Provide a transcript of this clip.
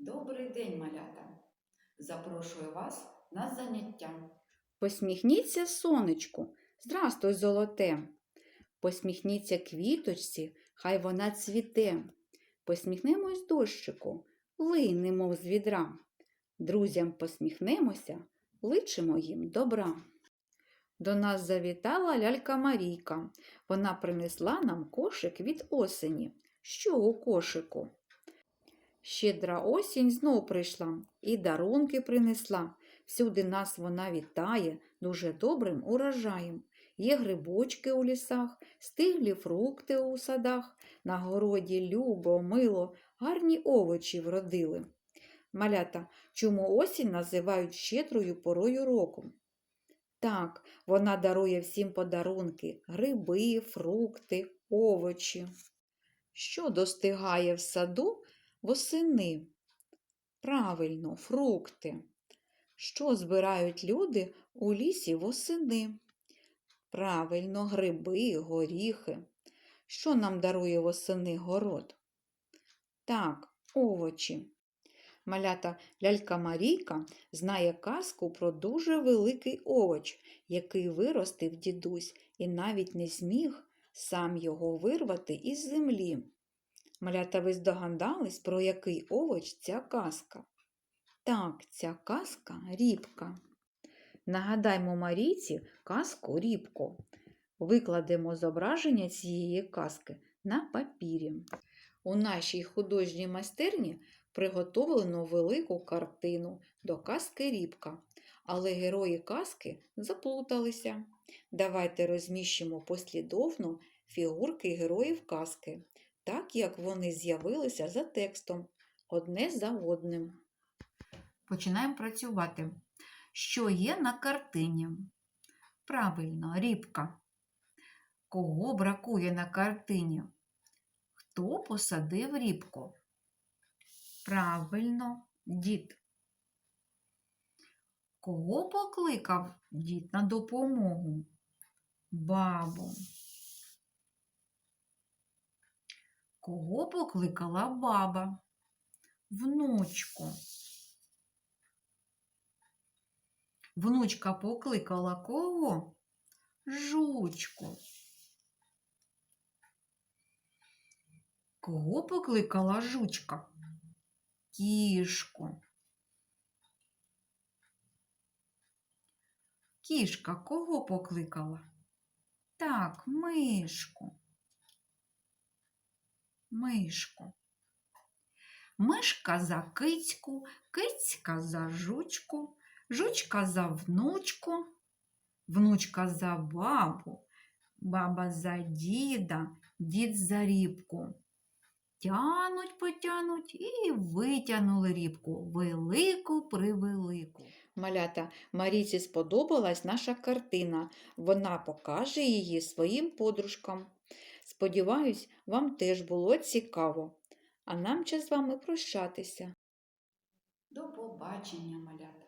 Добрий день, малята! Запрошую вас на заняття. Посміхніться сонечку, здрастуй, золоте. Посміхніться квіточці, хай вона цвіте. Посміхнемось дощику, лине, мов з відра. Друзям посміхнемося, личимо їм добра. До нас завітала лялька Марійка. Вона принесла нам кошик від осені. Що у кошику? Щедра осінь знов прийшла і дарунки принесла. Всюди нас вона вітає дуже добрим урожаєм. Є грибочки у лісах, стиглі фрукти у садах, на городі любо, мило, гарні овочі вродили. Малята, чому осінь називають щедрою порою року? Так, вона дарує всім подарунки гриби, фрукти, овочі. Що достигає в саду восени? Правильно, фрукти. Що збирають люди у лісі восени? Правильно, гриби, горіхи. Що нам дарує восени город? Так, овочі. Малята лялька Марійка знає казку про дуже великий овоч, який виростив дідусь і навіть не зміг сам його вирвати із землі. Малята, ви здогадались, про який овоч ця казка? Так, ця казка рібка. Нагадаймо Марійці казку рібку. Викладемо зображення цієї казки на папірі. У нашій художній майстерні приготовлено велику картину до казки рібка, але герої казки заплуталися. Давайте розміщимо послідовно фігурки героїв казки, так як вони з'явилися за текстом, одне за одним. Починаємо працювати. Що є на картині? Правильно, рібка. Кого бракує на картині? Хто посадив рібку? Правильно, дід. Кого покликав дід на допомогу? Бабу. Кого покликала баба? Внучку. Внучка покликала кого? Жучку. Кого покликала жучка? Кішку. Кішка кого покликала? Так, мишку. Мишку. Мишка за кицьку, кицька за жучку, жучка за внучку, внучка за бабу, баба за діда, дід за рібку. Тянуть, потянуть і витягнули рібку велику превелику. Малята, Маріці сподобалась наша картина. Вона покаже її своїм подружкам. Сподіваюсь, вам теж було цікаво. А нам час з вами прощатися. До побачення, малята!